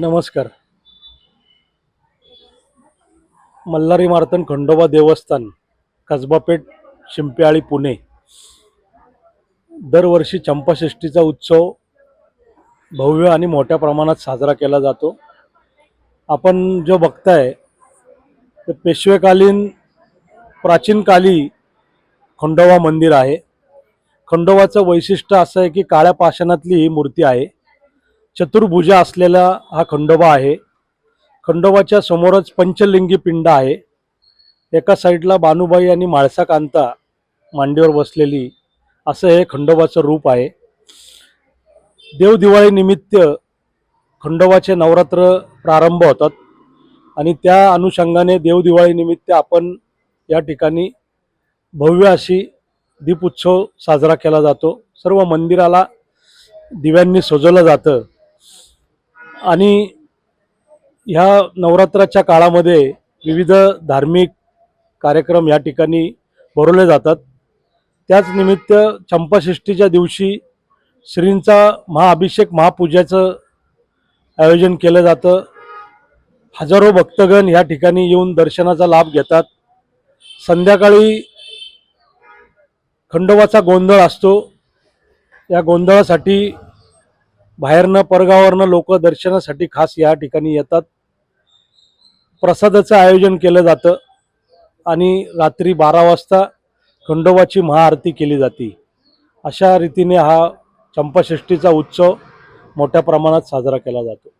नमस्कार. मल्हारी मार्तन खंडोबा देवस्थान कसबापेठ शिंप्याळी पुणे. दरवर्षी चंपाषष्ठीचा उत्सव भव्य आणि मोठ्या प्रमाणात साजरा केला जातो. आपण जो बघताय ते पेशवेकालीन प्राचीन काली खंडोबा मंदिर आहे. खंडोबाचं वैशिष्ट्य असं आहे की काळ्या पाषाणातली ही मूर्ती आहे. चतुर्भुजा असलेला हा खंडोबा आहे. खंडोबाच्या समोरच पंचलिंगी पिंड आहे. एका साईडला बानुबाई आणि माळसा कांता मांडीवर बसलेली असं हे खंडोबाचं रूप आहे. देवदिवाळीनिमित्त खंडोबाचे नवरात्र प्रारंभ होतात आणि त्या अनुषंगाने देवदिवाळीनिमित्त आपण या ठिकाणी भव्य अशी दीपोत्सव साजरा केला जातो. सर्व मंदिराला दिव्यांनी सजवलं जातं. आणि ह्या नवरात्राच्या काळामध्ये विविध धार्मिक कार्यक्रम या ठिकाणी भरवले जातात. त्याच निमित्त चंपाषष्ठीच्या दिवशी श्रींचा महाअभिषेक महापूजेचं आयोजन केलं जातं. हजारो भक्तगण या ठिकाणी येऊन दर्शनाचा लाभ घेतात. संध्याकाळी खंडोबाचा गोंधळ असतो. या गोंधळासाठी बाहेरनं परगावरनं लोक दर्शनासाठी खास या ठिकाणी येतात. प्रसादाचं आयोजन केलं जातं आणि रात्री बारा वाजता खंडोबाची महाआरती केली जाते. अशा रीतीने हा चंपाषष्ठीचा उत्सव मोठ्या प्रमाणात साजरा केला जातो.